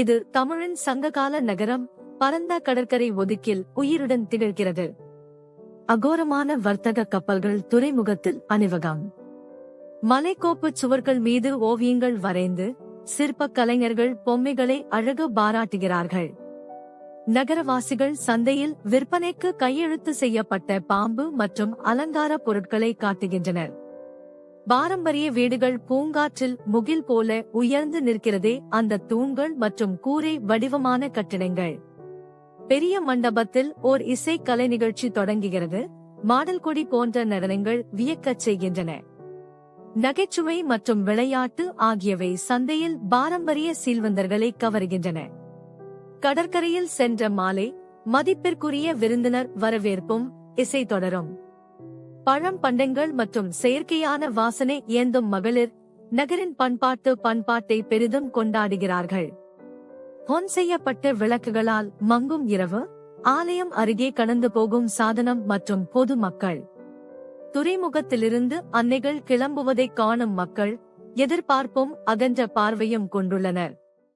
இது தமிழின் சங்ககால நகரம் பரந்த கடற்கரை ஒதுக்கில் உயிருடன் திகழ்கிறது. அகோரமான வர்த்தக கப்பல்கள் துறைமுகத்தில் அணிவகம். மலைக்கோப்பு சுவர்கள் மீது ஓவியங்கள் வரைந்து சிற்பக் கலைஞர்கள் பொம்மைகளை அழகு பாராட்டுகிறார்கள். நகரவாசிகள் சந்தையில் விற்பனைக்கு கையெழுத்து செய்யப்பட்ட பாம்பு மற்றும் அலங்கார பொருட்களை காட்டுகின்றனர். பாரம்பரிய வீடுகள் பூங்காற்றில் முகில் போல உயர்ந்து நிற்கிறதே அந்த தூண்கள் மற்றும் கூரை வடிவமான கட்டிடங்கள். பெரிய மண்டபத்தில் ஓர் இசை கலை நிகழ்ச்சி தொடங்குகிறது. மாடல் கொடி போன்ற நடனங்கள் வியக்கச் செய்கின்றன. நகைச்சுவை மற்றும் விளையாட்டு ஆகியவை சந்தையில் பாரம்பரிய சீல்வந்தர்களை கவர்கின்றன. கடற்கரையில் சென்ற மாலை மதிப்பிற்குரிய விருந்தினர் வரவேற்பும் இசை தொடரும். பழம் பண்டங்கள் மற்றும் செயற்கையான வாசனை ஏந்தும் மகளிர் நகரின் பண்பாட்டு பண்பாட்டை பெரிதும் கொண்டாடுகிறார்கள். பொன் செய்யப்பட்ட விளக்குகளால் மங்கும் இரவு ஆலயம் அருகே கடந்து போகும் சாதனம் மற்றும் பொது மக்கள். துறைமுகத்திலிருந்து அன்னைகள் கிளம்புவதைக் காணும் மக்கள் எதிர்பார்ப்பும் அகன்ற பார்வையும் கொண்டுள்ளனர்.